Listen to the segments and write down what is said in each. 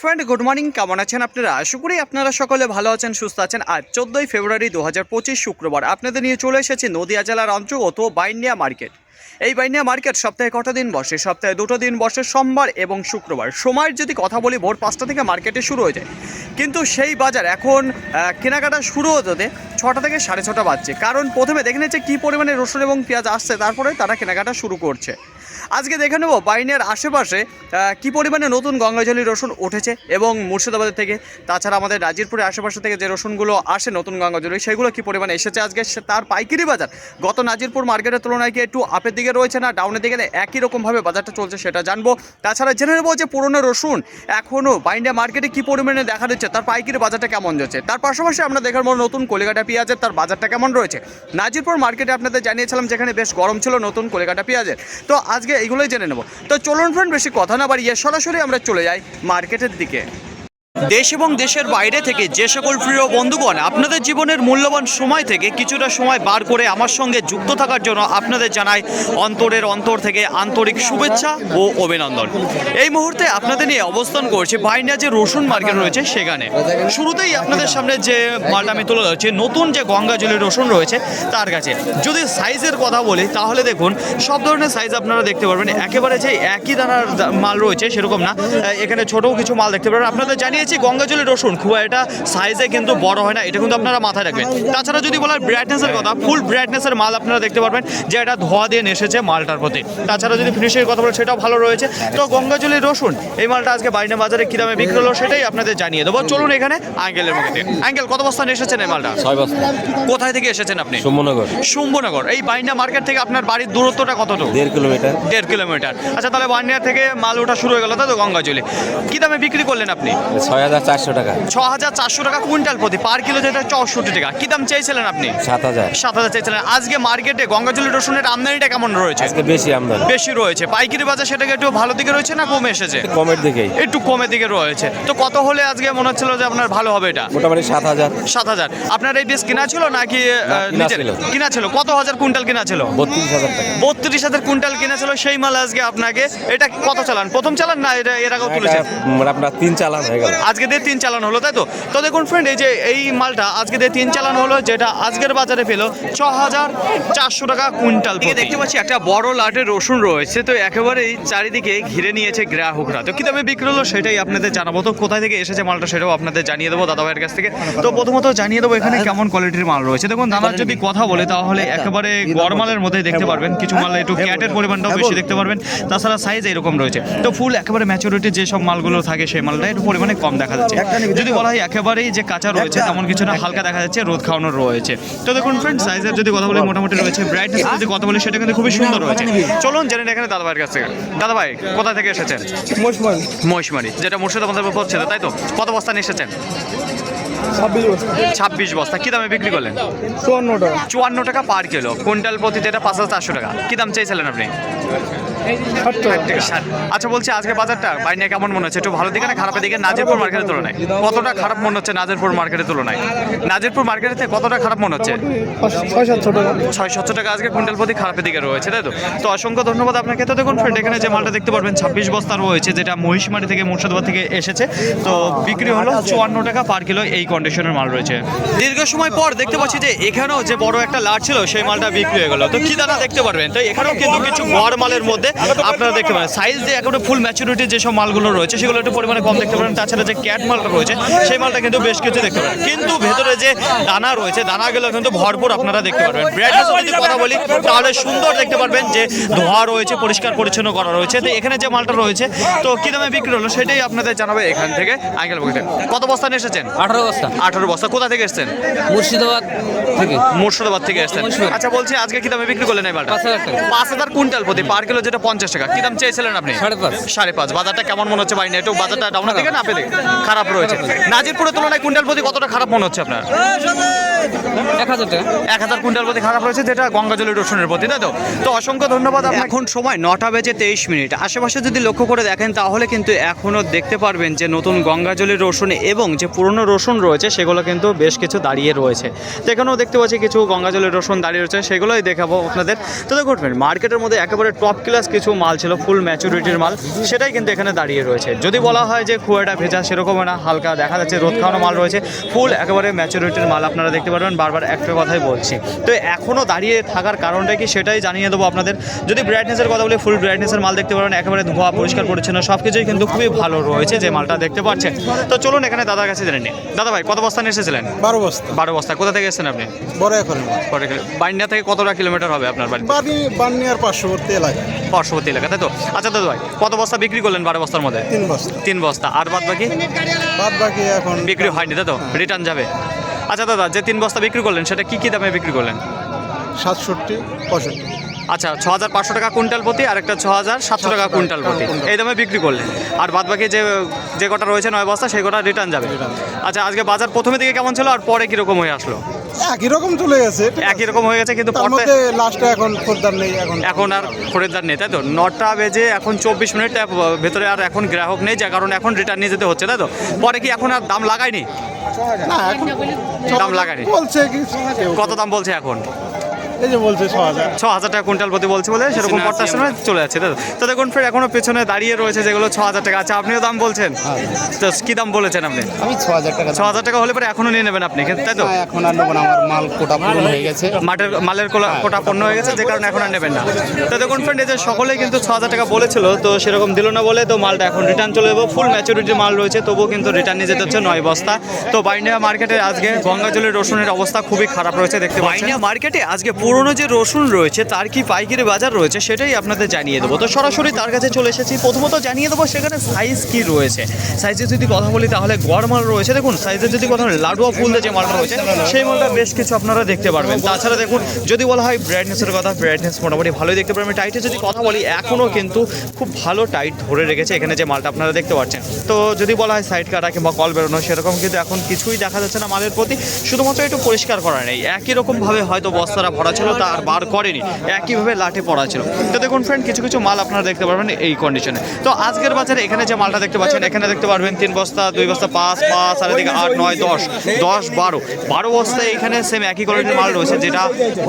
Friend good morning কেমন আছেন আপনারা? আশা করি আপনারা সকলে ভালো আছেন, সুস্থ আছেন। আজ চোদ্দোই ফেব্রুয়ারি দু হাজার পঁচিশ শুক্রবার আপনাদের নিয়ে চলে এসেছি নদিয়া জেলার অন্তর্গত বাইন্ডিয়া মার্কেট। এই বাইন্ডিয়া মার্কেট সপ্তাহে কটা দিন বসে? সপ্তাহে দুটো দিন বসে সোমবার এবং শুক্রবার। সময়ের যদি কথা বলি, ভোর পাঁচটা থেকে মার্কেটে শুরু হয়ে যায়। কিন্তু সেই বাজার এখন কেনাকাটা শুরু হতে হতে ছটা থেকে সাড়ে ছটা বাজছে। কারণ প্রথমে দেখে নিচ্ছে কী পরিমাণে রসুন এবং পেঁয়াজ আসছে, তারপরে তারা কেনাকাটা শুরু করছে। আজকে দেখে নেব বাইনের আশেপাশে কি পরিমাণে নতুন গঙ্গাজলি রসুন উঠেছে এবং মুর্শিদাবাদের থেকে, তাছাড়া আমাদের রাজিরপুরের আশেপাশে থেকে যে রসুনগুলো আসে নতুন গঙ্গাজলি সেগুলো কি পরিমাণে এসেছে আজকে? তার পাইকারি বাজার। গত নাজিরপুর মার্কেটের তুলনায় কি একটু আপের দিকে রয়েছে না ডাউনের দিকে? একই রকমভাবে বাজারটা চলছে সেটা জানব। তাছাড়া জেনে নেব যে পুরনো রসুন এখনও বাইন্ডিয়া মার্কেটে কি পরিমাণে দেখা দিচ্ছে? তার পাইকারি বাজারটা কেমন যাচ্ছে? তার পাশাপাশি আমরা দেখার মতো নতুন কলিকাটা পেঁয়াজের, তার বাজারটা কেমন রয়েছে? নাজিরপুর মার্কেটে আপনাদের জানিয়েছিলাম যেখানে বেশ গরম ছিল নতুন কলিকাটা পেঁয়াজের। তো আজকে এইগুলোই জেনে নেব। তো চলুন ফ্রেন্ড বেশি কথা না বাড়িয়ে সরাসরি আমরা চলে যাই মার্কেটের দিকে। দেশ এবং দেশের বাইরে থেকে যে সকল প্রিয় বন্ধুগণ আপনাদের জীবনের মূল্যবান সময় থেকে কিছুটা সময় বার করে আমার সঙ্গে যুক্ত থাকার জন্য আপনাদের জানাই অন্তরের অন্তর থেকে আন্তরিক শুভেচ্ছা ও অভিনন্দন। এই মুহূর্তে আপনাদের নিয়ে অবস্থান করছে বাইন্ডিয়া যে রসুন মার্কেট রয়েছে সেখানে। শুরুতেই আপনাদের সামনে যে মালটা আমি তুলে ধরছি, নতুন যে গঙ্গাজলি রসুন রয়েছে তার কাছে। যদি সাইজের কথা বলি, তাহলে দেখুন, সব ধরনের সাইজ আপনারা দেখতে পারবেন। একেবারে যে একই দানার মাল রয়েছে সেরকম না। এখানে ছোটও কিছু মাল দেখতে পারবেন। আপনাদের জানিয়েছি গঙ্গাজলি রসুন। খুব একটা সাইজে কিন্তু বড় হয় না এটা কিন্তু আপনারা মাথায় রাখবেন। তাছাড়া যদি বলার ব্রাইটনেসের কথা ফুল ব্রাইটনেসের মাল আপনারা দেখতে পারবেন যে এটা ধোয়া দিয়ে নেসেছে মালটার প্রতি। তাছাড়া যদি ফিনিশিংয়ের কথা বলে সেটাও ভালো রয়েছে। তো গঙ্গাজলি রসুন এই মালটা আজকে বাইনা বাজারে কী দামে বিক্রি হলো সেটাই আপনাদের জানিয়ে দেবো। চলুন এখানে আঙ্কেলের মুখে আঙ্গেল কত বস্তা এসেছেন এই মালটা? ছয় বস্তা। কোথায় থেকে এসেছেন আপনি? সুমনগর। শুম্ভনগর এই বাইন্ডা মার্কেট থেকে আপনার বাড়ির দূরত্বটা কতটুকু? দেড় কিলোমিটার। দেড় কিলোমিটার। আচ্ছা তাহলে বান্ডিয়া থেকে মাল ওঠা শুরু হয়ে গেল তাই তো গঙ্গাজলি কী দামে বিক্রি করলেন আপনি? ছয় হাজার চারশো টাকা। ছ হাজার চারশো টাকা কুইন্টাল প্রতি পার কিলো যেটা চৌষট্টি টাকা। কী দাম চেয়েছিলেন আপনি? সাত হাজার। সাত হাজার চেয়েছিলেন। আজকে মার্কেটে গঙ্গাজলি রসুনের আমদানিটা কেমন রয়েছে? আজকে বেশি আমদানি। বেশি রয়েছে। পাইকারি বাজার সেটাকে একটু ভালো দিকে রয়েছে না কমে এসেছে? কমের দিকেই। একটু কমের দিকে রয়েছে। তো কত হলে আজকে মনে হচ্ছিল যে আপনার ভালো হবে এটা? মোটামুটি সাত হাজার। সাত হাজার। আপনার এই বীজ কিনা ছিল নাকি কিনা নিজের? ছিল। কিনা ছিল। কত হাজার কুইন্টাল কিনা ছিল? বত্রিশ হাজার টাকা। বত্রিশ হাজার কুইন্টাল কিনা ছিল সেই মাল আজকে আপনাকে। এটা কত চালান? প্রথম চালান না? এটা এর আগেও তুলেছেন? আপনার তিন চালান হয়ে গেল। আজকে দিয়ে তিন চালান হলো তাই তো? তো দেখুন ফ্রেন্ড এই যে এই মালটা আজকে দিয়ে তিন চালান হলো যেটা আজকের বাজারে পেল ছ হাজার চারশো টাকা কুইন্টাল দেখতে পাচ্ছি একটা বড় লাটের রসুন রয়েছে তো একেবারেই চারিদিকে ঘিরে নিয়েছে গ্রাহকরা। তো কি দামে বিক্রি হলো সেটাই আপনাদের জানাব। তো কোথায় থেকে এসেছে মালটা সেটাও আপনাদের জানিয়ে দেবো দাদা ভাইয়ের কাছ থেকে। তো প্রথমত জানিয়ে দেবো এখানে কেমন কোয়ালিটির মাল রয়েছে। দেখুন দাদার যদি কথা বলে তাহলে একেবারে গরমালের মধ্যে দেখতে পারবেন। কিছু মাল একটু ক্যাটের পরিমাণটাও বেশি দেখতে পারবেন। তাছাড়া সাইজ এরকম রয়েছে। তো ফুল একেবারে ম্যাচুরিটি যে সব মালগুলো থাকে সেই মালটা একটু পরিমাণে কম দেখা যাচ্ছে। যদি বলা হয় একেবারেই যে কাঁচা রয়েছে তেমন কিছু না হালকা দেখা যাচ্ছে রোদ খাওয়ানো রয়েছে। তো দেখুন ফ্রেন্ড সাইজের যদি কথা বলি মোটামুটি রয়েছে। ব্রাইটনেস যদি কথা বলি সেটা কিন্তু খুবই সুন্দর রয়েছে। চলুন জেনে এখানে দাদা ভাইয়ের কাছ থেকে। দাদা ভাই কোথা থেকে এসেছেন? মহিষমারি যেটা মুর্শিদাবাদের উপর ছিল তাই তো? কত বস্তা নিয়ে এসেছেন? ছাব্বিশ বস্তা। কি দামে বিক্রি করলেন? চুয়ান্ন টাকা। চুয়ান্ন টাকা পার কিলো। কুইন্টাল প্রতি যেটা পাঁচ হাজার চারশো টাকা। কি দাম চাইছিলেন আপনি। আচ্ছা বলছি আজকে বাজারটা বাইরে কেমন মনে হচ্ছে? একটু ভালো দিকে না খারাপের দিকে? নাজিরপুর মার্কেটের তুলনায়। কতটা খারাপ মনে হচ্ছে নাজিরপুর মার্কেটের তুলনায়? নাজিরপুর মার্কেটের থেকে কতটা খারাপ মনে হচ্ছে? ছয় সাতশো টাকা। ছয় সাতশো টাকা আজকে কুইন্টাল প্রতি খারাপের দিকে রয়েছে তাই তো? তো অসংখ্য ধন্যবাদ আপনাকে। তো দেখুন ফ্রেন্ড এখানে যে মালটা দেখতে পারবেন ছাব্বিশ বস্তা রয়েছে যেটা মহিষমারি থেকে মুর্শিদাবাদ থেকে এসেছে। তো বিক্রি হলো চুয়ান্ন টাকা পার কিলো এই কন্ডিশনের মাল রয়েছে। দীর্ঘ সময় পর দেখতে পাচ্ছি যে এখানেও যে বড় একটা লাট ছিল সেই মালটা বিক্রি হয়ে গেল। তো কি দানা দেখতে পারবেন? তো এখানেও কিন্তু কিছু গড় মালের মধ্যে আপনারা দেখতে পারেন সাইজ দিয়ে একেবারে ফুল ম্যাচুরিটি যেসব মালগুলো রয়েছে সেগুলো একটু পরিমাণে কম দেখতে পারেন। তাছাড়া যে ক্যাট মালটা রয়েছে সেই মালটা কিন্তু বেশ কিছু দেখতে পারেন। কিন্তু ভেতরে যে দানা রয়েছে দানাগুলো কিন্তু ভরপুর আপনারা দেখতে পারবেন। ব্রেডনেস যদি কথা বলি তাহলে সুন্দর দেখতে পারবেন যে ধোয়া রয়েছে পরিষ্কার পরিচ্ছন্ন করা রয়েছে। তো এখানে যে মালটা রয়েছে তো কী দামে বিক্রি হলো সেটাই আপনাদের জানাবে এখান থেকে আঙ্কেল বলতে কত বস্তা নিয়ে এসেছেন? আঠারো বস্তা। আঠারো বস্তা। কোথা থেকে এসেছেন? মুর্শিদাবাদ থেকে। মুর্শিদাবাদ থেকে এসেছেন। আচ্ছা বলছি আজকে কি দামে বিক্রি করলেন এই মালটা? পাঁচ হাজার পাঁচ হাজার কুইন্টাল প্রতি। পার কিলো যেটা পঞ্চাশ টাকা। কি দাম চেয়েছিলেন আপনি? সাড়ে পাঁচ। সাড়ে পাঁচ। বাজারটা কেমন মনে হচ্ছে বাইরে একটু বাজারটা ডাউনের দিকে না পেলে খারাপ রয়েছে। নাজিরপুরের তুলনায় কুইন্টাল প্রতি কতটা খারাপ মনে হচ্ছে আপনার? এক হাজার টাকা। এক হাজার কুইন্টাল প্রতি খারাপ রয়েছে যেটা গঙ্গাজলি রসুনের প্রতি তাই তো? তো অসংখ্য ধন্যবাদ আপনাকে। এখন সময় নটা বেজে তেইশ মিনিট। আশেপাশে যদি লক্ষ্য করে দেখেন তাহলে কিন্তু এখনও দেখতে পারবেন যে নতুন গঙ্গাজলি রসুন এবং যে পুরনো রসুন রয়েছে সেগুলো কিন্তু বেশ কিছু দাঁড়িয়ে রয়েছে। তো এখানেও দেখতে পাচ্ছি কিছু গঙ্গাজলের রসুন দাঁড়িয়ে রয়েছে সেগুলোই দেখাবো আপনাদের। তো দেখুন মার্কেটের মধ্যে একেবারে টপ ক্লাস কিছু মাল ছিল ফুল ম্যাচুরিটির মাল সেটাই কিন্তু এখানে দাঁড়িয়ে রয়েছে। যদি বলা হয় যে খুয়াটা ভেজা সেরকমও না হালকা দেখা যাচ্ছে রোদ খাওয়ানো মাল রয়েছে ফুল একেবারে ম্যাচুরিটির মাল আপনারা দেখতে পারবেন বারবার একটা কথাই বলছি। তো এখনও দাঁড়িয়ে থাকার কারণটা কি সেটাই জানিয়ে দেবো আপনাদের। যদি ব্রাইটনেসের কথা বলি ফুল ব্রাইটনেসের মাল দেখতে পারেন একেবারে ধোয়া পরিষ্কার পরিচ্ছন্ন সব কিছুই কিন্তু খুবই ভালো রয়েছে যে মালটা দেখতে পাচ্ছেন। তো চলুন এখানে দাদার কাছে জেনে নিই। দাদা ভাই কত বস্তা নিয়ে এসেছিলেন? বারো বস্তা। বারো বস্তা। কোথা থেকে এসেছেন আপনি? বড় এখন পরে বাইন্ডিয়া থেকে কতটা কিলোমিটার হবে আপনার বাড়ি আর পার্শ্ববর্তী এলাকায় পার্শ্ববর্তী এলাকা তাই তো? আচ্ছা দাদা ভাই কত বস্তা বিক্রি করলেন বারো বস্তার মধ্যে? তিন বস্তা। তিন বস্তা। আর বাদ বাকি? বাদ বাকি এখন বিক্রি হয়নি তাই তো? রিটার্ন যাবে। আচ্ছা দাদা যে তিন বস্তা বিক্রি করলেন সেটা কি কি দামে বিক্রি করলেন? সাতষট্টি পঁয়ষট্টি। আচ্ছা ছ হাজার পাঁচশো টাকা কুইন্টাল প্রতি আর একটা ছ হাজার সাতশো টাকা কুইন্টাল প্রতি। এই দামে বিক্রি করলেন। আর বাদ বাকি যে যে কটা রয়েছে নয় বস্তা সেই কটা রিটার্ন যাবে। আচ্ছা আজকে বাজার প্রথমে দিকে কেমন ছিল আর পরে কীরকম হয়ে আসলো? একই রকম চলে গেছে একই রকম হয়ে গেছে কিন্তু তার মধ্যে লাস্টে এখন খরিদ্দার নেই এখন। এখন আর খরিদ্দার নেই তাই তো? নটা বেজে এখন চব্বিশ মিনিট ভেতরে আর এখন গ্রাহক নেই যার কারণে এখন রিটার্ন নিয়ে যেতে হচ্ছে তাই তো? পরে কি এখন আর দাম লাগায়নি? না এখন দাম লাগায়নি। বলছে কত দাম বলছে এখন? এই যে বলছে ছ হাজার। ছ হাজার টাকা কুইন্টাল প্রতি বলছে বলে সেরকম পড়তে সময় চলে যাচ্ছে। তাই তো? তো দেখুন ফের এখনও পেছনে দাঁড়িয়ে রয়েছে যেগুলো ছ হাজার টাকা। আচ্ছা আপনিও দাম বলছেন? তো কি দাম বলেছেন আপনি? আমি ছ হাজার টাকা ছ হাজার টাকা হলে পরে এখনও নিয়ে নেবেন আপনি তাই তো? এখন আর নেব না আমার মাল কোটা পূরণ হয়ে গেছে। মাঠের মালের কোলা- কোটা পণ্য হয়ে গেছে যে কারণে এখন আর নেবেন না। তো দেখুন ফ্রেন্ড এই যে সকলেই কিন্তু ছ হাজার টাকা বলেছিল তো সেরকম দিল না বলে তো মালটা এখন রিটার্ন চলে যাব। ফুল ম্যাচুরিটির মাল রয়েছে তবুও কিন্তু রিটার্ন নিয়ে যেতে হচ্ছে নয় বস্তা। তো বাইন্ডিয়া মার্কেটে আজকে গঙ্গাজলের রসুনের অবস্থা খুবই খারাপ রয়েছে দেখতে বাইন্ডিয়া মার্কেটে আজকে পুরনো যে রসুন রয়েছে, তার কি পাইকারি বাজার রয়েছে সেটাই আপনাদের জানিয়ে দেবো। তো সরাসরি তার কাছে চলে এসেছি। প্রথমত জানিয়ে দেবো সেখানে সাইজ কি রয়েছে। সাইজে যদি কথা বলি তাহলে গড় মাল রয়েছে। দেখুন সাইজের যদি কথা লাডুয়া ফুল যে মালটা রয়েছে, সেই মালটা বেশ কিছু আপনারা দেখতে পারবেন। তাছাড়া দেখুন, যদি বলা হয় ব্রাইটনেসের কথা ব্রাইটনেস মোটামুটি ভালোই দেখতে পারবেন। টাইটে যদি কথা বলি এখনও কিন্তু খুব ভালো টাইট ধরে রেখেছে এখানে যে মালটা আপনারা দেখতে পাচ্ছেন। তো যদি বলা হয় সাইড কাটা কিংবা কল বেরোনো, সেরকম কিন্তু এখন কিছুই দেখা যাচ্ছে না মালের প্রতি। শুধুমাত্র একটু পরিষ্কার করা নেই। একই রকমভাবে হয়তো বস্তারা ভরা ছিল, তা আর বার করেনি। একইভাবে লাঠে পড়া ছিল। তো দেখুন ফ্রেন্ড কিছু কিছু মাল আপনারা দেখতে পারবেন এই কন্ডিশনে তো আজকের বাজারে এখানে যে মালটা দেখতে পাচ্ছেন, এখানে দেখতে পারবেন তিন বস্তা, দুই বস্তা, পাঁচ পাঁচ, আর এদিকে আট, নয়, দশ দশ, বারো। বারো বস্তায় এখানে সেম একই কোয়ালিটির মাল রয়েছে, যেটা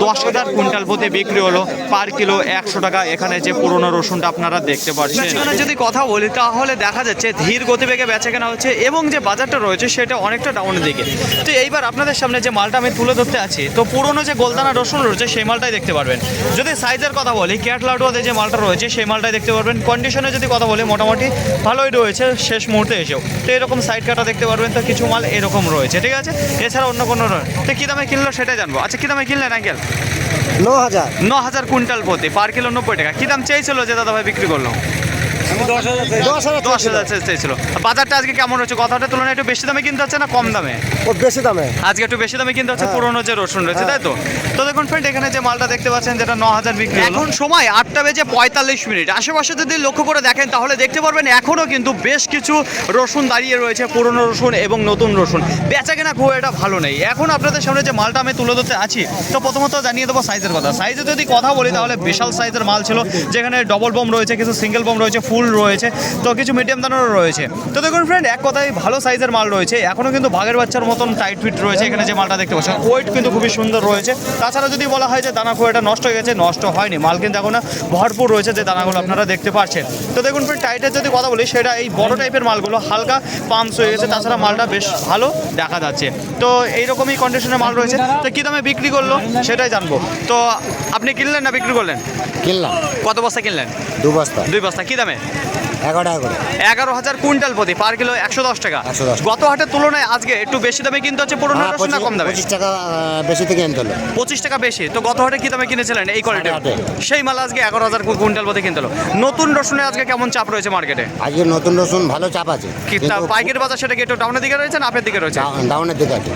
দশ হাজার কুইন্টাল প্রতি বিক্রি হলো। পার কিলো একশো টাকা, এখানে যে পুরনো রসুনটা আপনারা দেখতে পাচ্ছেন। যদি কথা বলি, তাহলে দেখা যাচ্ছে ধীর গতিবেগে বেচা কেনা হচ্ছে এবং যে বাজারটা রয়েছে, সেটা অনেকটা ডাউনের দিকে। তো এইবার আপনাদের সামনে যে মালটা আমি তুলে ধরতে আছি, তো পুরনো যে গোলদানা রসুন রয়েছে সেই মালটাই দেখতে পারবেন। যদি সাইজের কথা বলি ক্যাট লাডুয়াতে যে মালটা রয়েছে সেই মালটাই দেখতে পারবেন। কন্ডিশনে যদি কথা বলি মোটামুটি ভালোই রয়েছে শেষ মুহূর্তে এসেও। তো এরকম সাইড কাটা দেখতে পারবেন তো কিছু মাল এরকম রয়েছে ঠিক আছে? এছাড়া অন্য কোনো তো কী দামে কিনলো সেটাই জানব। আচ্ছা কী দামে কিনলেন আঙ্কেল? ন হাজার ন হাজার কুইন্টাল প্রতি পার কিলো নব্বই টাকা। কী দাম চেয়েছিল যে দাদা ভাই বিক্রি করল? দশ হাজার দশ চেয়েছিল বাজারটা আজকে কেমন রয়েছে? কথাটার তুলনায় একটু বেশি দামে কিনতে হচ্ছে না কম দামে? বেশি দামে। আজকে একটু বেশি দামে কিনতে হচ্ছে পুরোনো যে রসুন রয়েছে তাই তো? তো দেখুন ফ্রেন্ড এখানে যে মালটা দেখতে পাচ্ছেন যেটা ন হাজার বিক্রি এখন সময় আটটা বেজে পঁয়তাল্লিশ মিনিট। আশেপাশে যদি লক্ষ্য করে দেখেন তাহলে দেখতে পারবেন এখনও কিন্তু বেশ কিছু রসুন দাঁড়িয়ে রয়েছে পুরনো রসুন এবং নতুন রসুন। বেচা কেনা খুব এটা ভালো নেই। এখন আপনাদের সামনে যে মালটা আমি তুলে ধরতে আছি তো প্রথমত জানিয়ে দেবো সাইজের কথা। সাইজে যদি কথা বলি তাহলে বিশাল সাইজের মাল ছিল যেখানে ডবল বম রয়েছে কিছু সিঙ্গেল বম রয়েছে ফুল রয়েছে। তো কিছু মিডিয়াম দানারও রয়েছে। তো দেখুন ফ্রেন্ড এক কথায় ভালো সাইজের মাল রয়েছে। এখনও কিন্তু ভাগের বাচ্চার মতন টাইট ফিট রয়েছে এখানে যে মালটা দেখতে পাচ্ছেন। ওয়েট কিন্তু খুবই সুন্দর রয়েছে। তাছাড়া যদি বলা হয় যে দানা খুব এটা নষ্ট হয়ে গেছে নষ্ট হয়নি। মাল কিন্তু এখন ভরপুর রয়েছে যে দানাগুলো আপনারা দেখতে পাচ্ছেন। তো দেখুন ফ্রেন্ড টাইটের যদি কথা বলি সেটা এই বড় টাইপের মালগুলো হালকা পাম্পস হয়ে গেছে। তাছাড়া মালটা বেশ ভালো দেখা যাচ্ছে। তো এইরকমই কন্ডিশনের মাল রয়েছে। তো কী দামে বিক্রি করল সেটাই জানব। তো আপনি কিনলেন না বিক্রি করলেন? কিনলাম। কত বস্তা কিনলেন? দু বস্তা। দুই বস্তা। কী দামে? এগারো টাকা করে। এগারো হাজার কুইন্টাল প্রতি পার কিলো একশো দশ টাকা। গত হাটের তুলনায় আজকে একটু বেশি দামে কিনতে হচ্ছে পুরোনো হ্যাঁ, রসুন না কম দামে? পঁচিশ টাকা বেশি থেকে আনতে হলো। পঁচিশ টাকা বেশি। তো গত হাটে কি দামে কিনেছিলেন এই কোয়ালিটি সেই মাল আজকে এগারো হাজার কুইন্টাল প্রতি কিনতে হলো। নতুন রসুনের আজকে কেমন চাপ রয়েছে মার্কেটে? আজকে নতুন রসুন ভালো চাপ আছে পাইকারি বাজার সেটা কি একটু ডাউনের দিকে রয়েছে না আপের দিকে রয়েছে? ডাউনের দিকে আছে।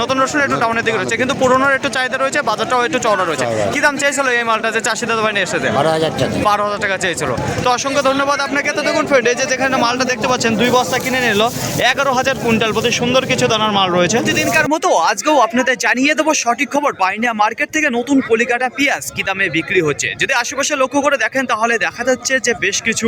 নতুন রসুন একটু ডাউনের দিকে রয়েছে কিন্তু পুরোনোর একটু চাহিদা রয়েছে বাজারটাও একটু চওড়া রয়েছে। কি দাম চেয়েছিল এই মালটা যে চাষি দাদা ভাই নিয়ে এসেছে? বারো হাজার টাকা বারো হাজার টাকা চেয়েছিল। তো অসংখ্য ধন্যবাদ। আপনাকে। তো দেখুন ফ্রেন্ড এই যে যেখানে মালটা দেখতে পাচ্ছেন, দুই বস্তা কিনে নিল, এগারো হাজার কুইন্টাল প্রতি সুন্দর কিছু দানার মাল রয়েছে। প্রতিদিনকার মতো আজকেও আপনাদের জানিয়ে দেবো সঠিক খবর। পাইনিয়া মার্কেট থেকে নতুন কলিকাটা পেঁয়াজ কি দামে বিক্রি হচ্ছে। যদি আশেপাশে লক্ষ্য করে দেখেন, তাহলে দেখা যাচ্ছে যে বেশ কিছু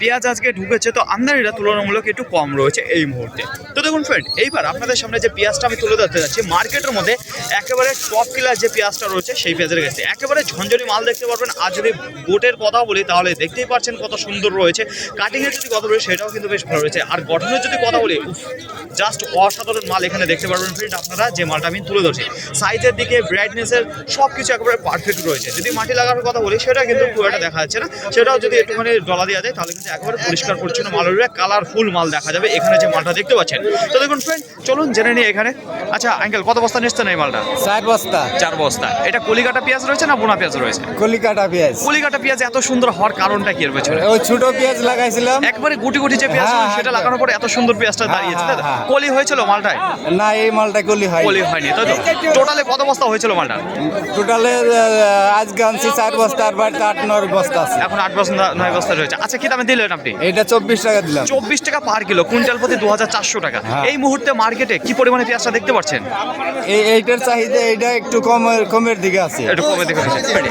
পেঁয়াজ আজকে ঢুকেছে। তো আমদানিটা তুলনামূলক একটু কম রয়েছে এই মুহূর্তে। তো দেখুন ফ্রেন্ড এইবার আপনাদের সামনে যে পেঁয়াজটা আমি তুলে ধরতে যাচ্ছি, মার্কেটের মধ্যে একেবারে টপ কিলার যে পেঁয়াজটা রয়েছে, সেই পেঁয়াজের কাছে। একেবারে ঝঞ্ঝনি মাল দেখতে পারবেন। আর যদি গোটের কথা বলি, তাহলে দেখতেই পাচ্ছেন কত সুন্দর রয়েছে। কাটিংয়ের যদি কথা বলি সেটাও কিন্তু বেশ ভালো রয়েছে। আর গঠনের যদি কথা বলি জাস্ট অসাধারণ মাল এখানে দেখতে পারবেন ফ্রেন্ড আপনারা যে মালটা আমি তুলে ধরছি। সাইজের দিকে ব্রাইটনেসের সব কিছু একেবারে পারফেক্ট রয়েছে। যদি মাটি লাগানোর কথা বলি সেটা কিন্তু খুব একটা দেখা যাচ্ছে না। সেটাও যদি একটুখানি ডলা দেওয়া যায় তাহলে কিন্তু একেবারে পরিষ্কার পরিচ্ছন্ন মাল রয়েছে। কালারফুল মাল দেখা যাবে এখানে যে মালটা দেখতে পাচ্ছেন। তো দেখুন ফ্রেন্ড চলুন জেনে নিই এখানে। আচ্ছা আঙ্কেল কত বস্তা নিচ্ছেন এই মালটা? চার বস্তা। চার বস্তা। এটা কলিকাটা পেঁয়াজ রয়েছে না বোনা পেঁয়াজ রয়েছে? কলিকাটা পেঁয়াজ। কলিকাটা পেঁয়াজ এত সুন্দর হওয়ার কারণটা কি এর পেছনে? ওই ছোট পেঁয়াজ লাগাইছিলাম। একবারে গুটি গুটি যে পেঁয়াজ হ্যাঁ, সেটা হ্যাঁ। লাগানোর পরে এত সুন্দর পেঁয়াজটা দাঁড়িয়েছে তাই তো? হ্যাঁ, হ্যাঁ। কলি হয়েছিল মালটায়? না এই মালটা কলি হয় কলি হয়নি তাই তো? টোটালে কত বস্তা হয়েছিল মালটা টোটালে আজকে আনছি চার বস্তা আর বাড়িতে আট নয় বস্তা আছে। এখন আট বস্তা নয় বস্তা রয়েছে। আচ্ছা কি দামে দিলেন আপনি? এটা চব্বিশ টাকা দিলাম। চব্বিশ টাকা পার কিলো কুইন্টাল প্রতি দু হাজার চারশো টাকা। হ্যাঁ। এই মুহূর্তে মার্কেটে কি পরিমাণে পেঁয়াজটা দেখতে পাচ্ছেন? এই এইটার চাহিদা এইটা একটু কমের কমের দিকে আছে। একটু কমে দেখে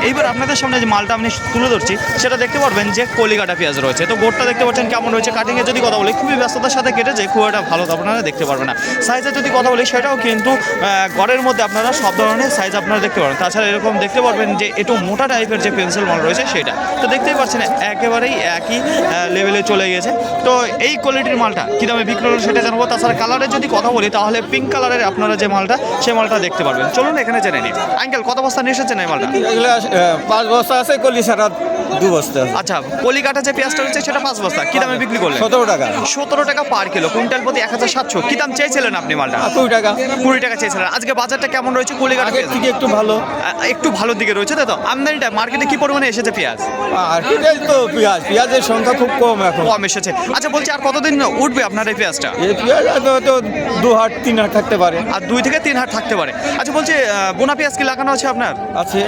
এইবার আপনাদের সামনে যে মালটা আমি তুলে ধরছি সেটা দেখতে পারবেন যে কলিকাটা পেঁয়াজ রয়েছে। তো গোটটা দেখতে পাচ্ছেন কেমন রয়েছে কাটিংয়ে যদি কথা বলি, খুবই ব্যস্ততার সাথে কেটেছে, খুব একটা ভালো আপনারা দেখতে পারবেন না। সাইজে যদি কথা বলি, সেটাও কিন্তু ঘরের মধ্যে আপনারা সব ধরনের সাইজ আপনারা দেখতে পারবেন। তাছাড়া এরকম দেখতে পারবেন যে একটু মোটা টাইপের যে পেন্সিল মাল রয়েছে, সেটা। তো দেখতেই পাচ্ছেন, একেবারেই একই লেভেলে চলে গেছে তো এই কোয়ালিটির মালটা, কী দামে বিক্রি হলো সেটা জানব। তাছাড়া কালারের যদি কথা বলি, তাহলে পিঙ্ক কালারের আপনারা যে মালটা সেই মালটা দেখতে পারবেন। চলুন এখানে জেনে নিন আঙ্কেল, কত বস্তা নিয়ে এসেছেন এই মালটা? পাঁচ বস্তা আছে ছাড়া দু বস্তা। আচ্ছা কলিকাটা যে পেঁয়াজটা রয়েছে সেটা পাঁচ বস্তা। কি দামে বিক্রি করলেন? সতেরো টাকা। সতেরো টাকা পার কিলো। কুইন্টাল প্রতি এক হাজার সাতশো। কি দাম চেয়েছিলেন আপনি মালটা? কুড়ি টাকা। কুড়ি টাকা চেয়েছিলেন। আজকে বাজারটা কেমন রয়েছে কলিকাটা? থেকে একটু ভালো। একটু ভালো দিকে রয়েছে তাই তো? আমদানিটা মার্কেটে কি পরিমাণে এসেছে পেঁয়াজ? আর এটাই তো পেঁয়াজ। পেঁয়াজের সংখ্যা খুব কম এখন। কম এসেছে। আচ্ছা বলছি আর কতদিন উঠবে আপনার এই পেঁয়াজটা? এই পেঁয়াজ হয়তো দু হাট তিন হাট থাকতে পারে। আর দুই থেকে তিন হাট থাকতে পারে। আচ্ছা বলছি বোনা পেঁয়াজ কি লাগানো আছে আপনার? আছে।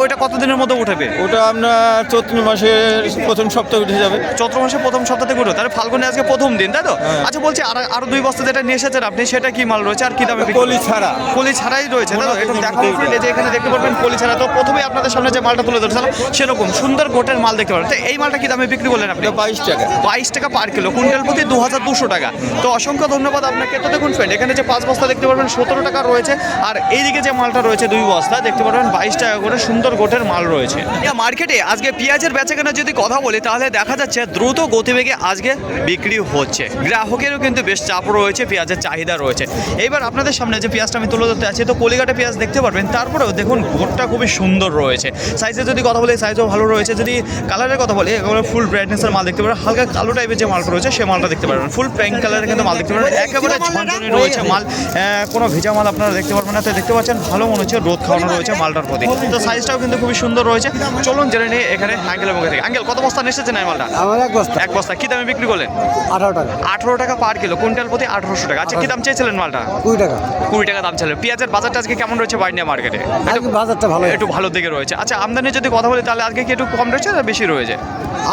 ওইটা কতদিনের মধ্যে উঠবে? ওটা আপনার চৈত্র মাসের প্রথম সপ্তাহে উঠে যাবে। চৈত্র মাসে প্রথম সপ্তাহ থেকে উঠবে তাহলে ফাল্গুনে আজকে প্রথম দিন তাই তো? হ্যাঁ। আচ্ছা বলছি আর আরও দুই বস্তা যেটা নিয়ে এসেছেন আপনি সেটা কি মাল রয়েছে আর কি দামে কলি ছাড়া। কলি ছাড়াই রয়েছে তাই তো? একটু দেখাবো যে এখানে দেখতে পারবেন কলি ছাড়া। তো প্রথমেই আপনাদের সামনে যে মালটা তুলে ধরেছিলাম সেরকম সুন্দর গোটের মাল দেখতে পারেন তো এই মালটা কি দামে বিক্রি করলেন আপনি? বাইশ টাকা। বাইশ টাকা পার কিলো কুইন্টাল প্রতি দু হাজার দুশো টাকা। তো অসংখ্য ধন্যবাদ আপনাকে। তো দেখুন ফ্রেন্ড এখানে যে পাঁচ বস্তা দেখতে পারবেন সতেরো টাকা রয়েছে। আর এইদিকে যে মালটা রয়েছে দুই বস্তা দেখতে পারবেন বাইশ টাকা করে সুন্দর গোটের মাল রয়েছে। মার্কেটে আজকে পেঁয়াজের বেচাকেনা যদি কথা বলি, তাহলে দেখা যাচ্ছে দ্রুত গতিবেগে আজকে বিক্রি হচ্ছে। গ্রাহকেরও কিন্তু বেশ চাপ রয়েছে, পেঁয়াজের চাহিদা রয়েছে। এইবার আপনাদের সামনে যে পেঁয়াজটা আমি তুলে ধরতে আছি, তো কলিকাটা পেঁয়াজ দেখতে পারবেন, তারপরেও দেখুন গোটটা খুবই সুন্দর রয়েছে। সাইজে যদি কথা বলি সাইজও ভালো রয়েছে। যদি কালারের কথা বলি, একেবারে ফুল ব্রাইটনেসের মাল দেখতে পারেন হালকা কালো টাইপের যে মালটা রয়েছে, সে মালটা দেখতে পারবেন। ফুল প্যাঙ্ক কালারের কিন্তু মাল দেখতে পারবেন। একেবারে ঝনঝনি রয়েছে মাল। কোনো ভেজা মাল আপনারা দেখতে পারবেন না। তো দেখতে পাচ্ছেন, ভালো মনে হচ্ছে, রোদ খাওয়ানো রয়েছে মালটার প্রতি। তো সাইজটাও কিন্তু খুবই সুন্দর রয়েছে। চলুন জেনে নিয়ে এখানে আঙ্কেলের মুখে থেকে। আঙ্কেল কত বস্তা নিয়ে এসেছেন মালটা? আমার এক বস্তা। এক বস্তা। কি দামে বিক্রি করলেন? আঠারো টাকা। আঠারো টাকা পার কিলো কুইন্টাল প্রতি আঠারোশো টাকা। আচ্ছা কি দাম চেয়েছিলেন মালটা? কুড়ি টাকা। কুড়ি টাকা দাম ছিল পেঁয়াজের বাজারটা আজকে কেমন রয়েছে বাইন্ডিয়া মার্কেটে বাজারটা ভালো একটু ভালো দিকে রয়েছে। আচ্ছা আমদানি যদি কথা বলি তাহলে আজকে কি একটু কম রয়েছে না বেশি রয়েছে?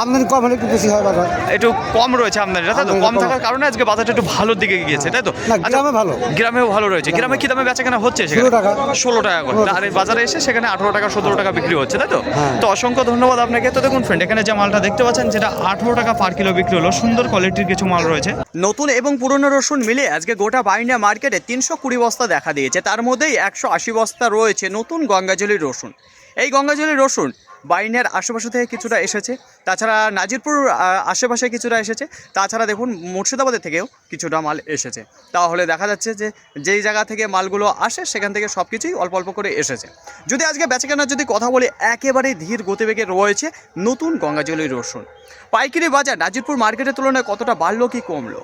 আমদানি কম হলে একটু বেশি হয় বাজার। একটু কম রয়েছে আমদানিটা তাই তো? আমদানি কম। থাকার কারণে আজকে বাজারটা একটু ভালোর দিকে গিয়েছে তাই তো? আচ্ছা, গ্রামে ভালো। গ্রামেও ভালো রয়েছে। গ্রামে কি দামে বেচা কেনা হচ্ছে সেখানে? 16 টাকা। ষোলো টাকা করে। আর বাজারে এসে সেখানে আঠারো টাকা সতেরো টাকা বিক্রি হচ্ছে তাই তো? হ্যাঁ। তো অসংখ্য ধন্যবাদ আপনাকে তো দেখুন ফ্রেন্ড এখানে যে মালটা দেখতে পাচ্ছেন, যেটা আঠারো টাকা পার কিলো বিক্রি হলো, সুন্দর কোয়ালিটির কিছু মাল রয়েছে। নতুন এবং পুরনো রসুন মিলে আজকে গোটা বাইন্ডিয়া মার্কেটে তিনশো কুড়ি বস্তা দেখা দিয়েছে। তার মধ্যেই একশো আশি বস্তা রয়েছে নতুন গঙ্গাজলি রসুন। এই গঙ্গাজলি রসুন বাইনের আশেপাশে থেকে কিছুটা এসেছে। তাছাড়া নাজিরপুর আশেপাশে কিছুটা এসেছে। তাছাড়া দেখুন, মুর্শিদাবাদের থেকেও কিছুটা মাল এসেছে। তাহলে দেখা যাচ্ছে যে, যেই জায়গা থেকে মালগুলো আসে, সেখান থেকে সব কিছুই অল্প অল্প করে এসেছে। যদি আজকে বেচাকেনার যদি কথা বলি একেবারে ধীর গতিবেগে রয়েছে নতুন গঙ্গাজলি রসুন। পাইকারি বাজার নাজিরপুর মার্কেটের তুলনায় কতটা বাড়লো কি কমলো?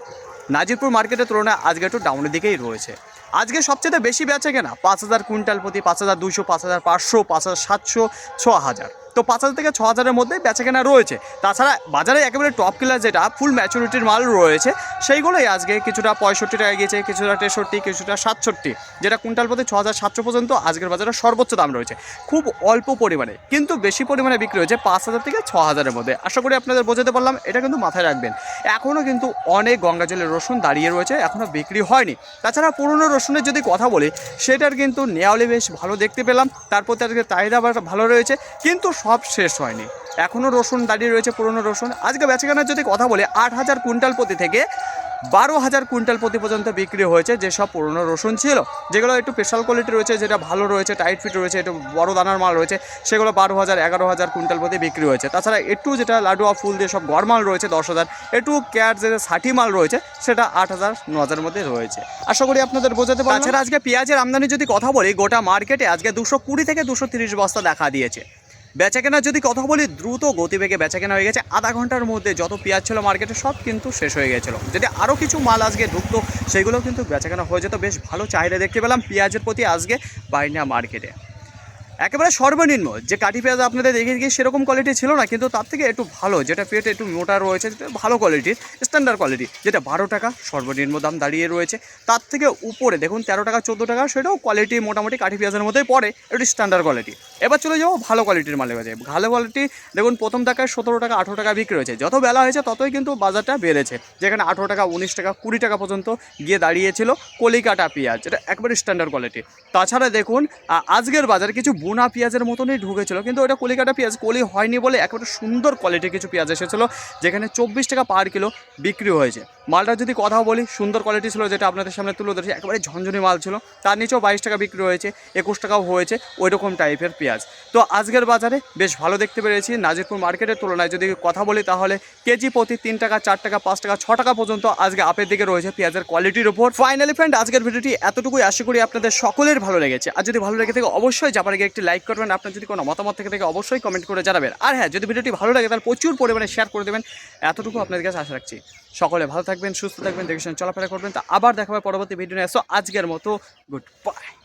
নাজিরপুর মার্কেটের তুলনায় আজকে একটু ডাউনের দিকেই রয়েছে। আজকে সবচেয়ে বেশি বেচে কেনা পাঁচ হাজার কুইন্টাল প্রতি, পাঁচ হাজার দুশো পাঁচ হাজার পাঁচশো, পাঁচ হাজার সাতশো, ছ হাজার। তো পাঁচ হাজার থেকে ছ হাজারের মধ্যে বেচা কেনা রয়েছে। তাছাড়া বাজারে একেবারে টপ কিলার যেটা ফুল ম্যাচুরিটির মাল রয়েছে, সেইগুলোই আজকে কিছুটা পঁয়ষট্টি টাকা গিয়েছে, কিছুটা তেষট্টি, কিছুটা সাতষট্টি, যেটা কুইন্টাল প্রতি ছ হাজার সাতশো পর্যন্ত আজকের বাজারে সর্বোচ্চ দাম রয়েছে। খুব অল্প পরিমাণে, কিন্তু বেশি পরিমাণে বিক্রি হয়েছে পাঁচ হাজার থেকে ছ হাজারের মধ্যে। আশা করি আপনাদের বোঝাতে পারলাম, এটা কিন্তু মাথায় রাখবেন। এখনও কিন্তু অনেক গঙ্গা জলের রসুন দাঁড়িয়ে রয়েছে এখনও বিক্রি হয়নি। তাছাড়া পুরনো রসুনের যদি কথা বলি, সেটার কিন্তু নেওয়ালে বেশ ভালো দেখতে পেলাম, তারপর আজকে চাহিদা ভালো রয়েছে, কিন্তু সব শেষ হয়নি। এখনও রসুন দাঁড়িয়ে রয়েছে পুরনো রসুন। আজকে বেচাকেনার যদি কথা বলে আট হাজার কুইন্টাল প্রতি থেকে বারো হাজার কুইন্টাল প্রতি পর্যন্ত বিক্রি হয়েছে যেসব পুরনো রসুন ছিল। যেগুলো একটু স্পেশাল কোয়ালিটি রয়েছে যেটা ভালো রয়েছে টাইট ফিট রয়েছে একটু বড় দানার মাল রয়েছে সেগুলো বারো হাজার এগারো হাজার কুইন্টাল প্রতি বিক্রি হয়েছে। তাছাড়া একটু যেটা লাডুয়া ফুল দিয়ে সব গড়মাল রয়েছে দশ হাজার একটু ক্যাট যেটা ষাটি মাল রয়েছে সেটা আট হাজার ন হাজার মধ্যে রয়েছে। আশা করি আপনাদের বোঝাতে পারছি আজকে পেঁয়াজের আমদানি যদি কথা বলি গোটা মার্কেটে আজকে দুশো কুড়ি থেকে দুশো তিরিশ বস্তা দেখা দিয়েছে। বেচাকেনা যদি কথা বলি, দ্রুত গতিবেগে বেচাকেনা হয়ে গেছে। আধা ঘণ্টার মধ্যে যত পেঁয়াজ ছিল মার্কেটে সব কিন্তু শেষ হয়ে গেছিল। যদি আরও কিছু মাল আজকে ঢুকতো, সেগুলো কিন্তু বেচাকেনা হয়ে যেত। বেশ ভালো চাহিদা দেখতে পেলাম পেঁয়াজের প্রতি আজকে বাইনা মার্কেটে একেবারে সর্বনিম্ন। যে কাঠি পেঁয়াজ আপনাদের দেখে গিয়ে সেরকম কোয়ালিটি ছিল না, কিন্তু তার থেকে একটু ভালো, যেটা পেটে একটু মোটা রয়েছে ভালো কোয়ালিটির স্ট্যান্ডার্ড কোয়ালিটি যেটা বারো টাকা সর্বনিম্ন দাম দাঁড়িয়ে রয়েছে। তার থেকে উপরে, দেখুন তেরো টাকা, চোদ্দ টাকা, সেটাও কোয়ালিটি মোটামুটি কাঠি পেঁয়াজের মধ্যেই পড়ে, একটু স্ট্যান্ডার্ড কোয়ালিটি এবার চলে যাব ভালো কোয়ালিটির মালের কাছে ভালো কোয়ালিটি দেখুন প্রথম টাকায় সতেরো টাকা, আঠেরো টাকা বিক্রি হয়েছে। যত বেলা হয়েছে, ততই কিন্তু বাজারটা বেড়েছে। যেখানে আঠেরো টাকা, উনিশ টাকা, কুড়ি টাকা পর্যন্ত গিয়ে দাঁড়িয়েছিল কলিকাটা পেঁয়াজ যেটা একবারে স্ট্যান্ডার্ড কোয়ালিটি তাছাড়া দেখুন আজকের বাজার কিছু বুনা পেঁয়াজের মতনই ঢুকেছিল, কিন্তু ওটা কলিকাটা পেঁয়াজ, কলি হয়নি বলে একেবারে সুন্দর কোয়ালিটির কিছু পেঁয়াজ এসেছিল, যেখানে চব্বিশ টাকা পার কিলো বিক্রি হয়েছে। মালটা যদি কথা বলি, সুন্দর কোয়ালিটি ছিল, যেটা আপনাদের সামনে তুলে ধরেছে, একেবারে ঝনঝনি মাল ছিল, তার নিচেও বাইশ টাকা বিক্রি হয়েছে, একুশ টাকাও হয়েছে ওই রকম টাইপের পেঁয়াজ। তো আজকের বাজারে বেশ ভালো দেখতে পেরেছি, নাজিরপুর মার্কেটের তুলনায় যদি কথা বলি তাহলে কেজি প্রতি তিন টাকা, চার টাকা, পাঁচ টাকা, ছ টাকা পর্যন্ত আজকে আপের দিকে রয়েছে পেঁয়াজের কোয়ালিটির উপর। ফাইনালি ফ্রেন্ড আজকের ভিডিওটি এতটুকুই, আশা করি আপনাদের সকলের ভালো লেগেছে। আর যদি ভালো লেগে থাকে, অবশ্যই যাবার আগে একটি লাইক করবেন, আপনার যদি কোনো মতামত থেকে থাকে অবশ্যই কমেন্ট করে জানাবেন। আর হ্যাঁ যদি ভিডিওটি ভালো লাগে তাহলে প্রচুর পরিমাণে শেয়ার করে দেবেন। এতটুকু আপনাদের কাছে আশা রাখছি। সকলে ভালো থাকবেন, সুস্থ থাকবেন দেখে চলাফেরা করবেন। তা আবার দেখা পরবর্তী ভিডিও নিয়ে। আসো আজকের মতো গুড বাই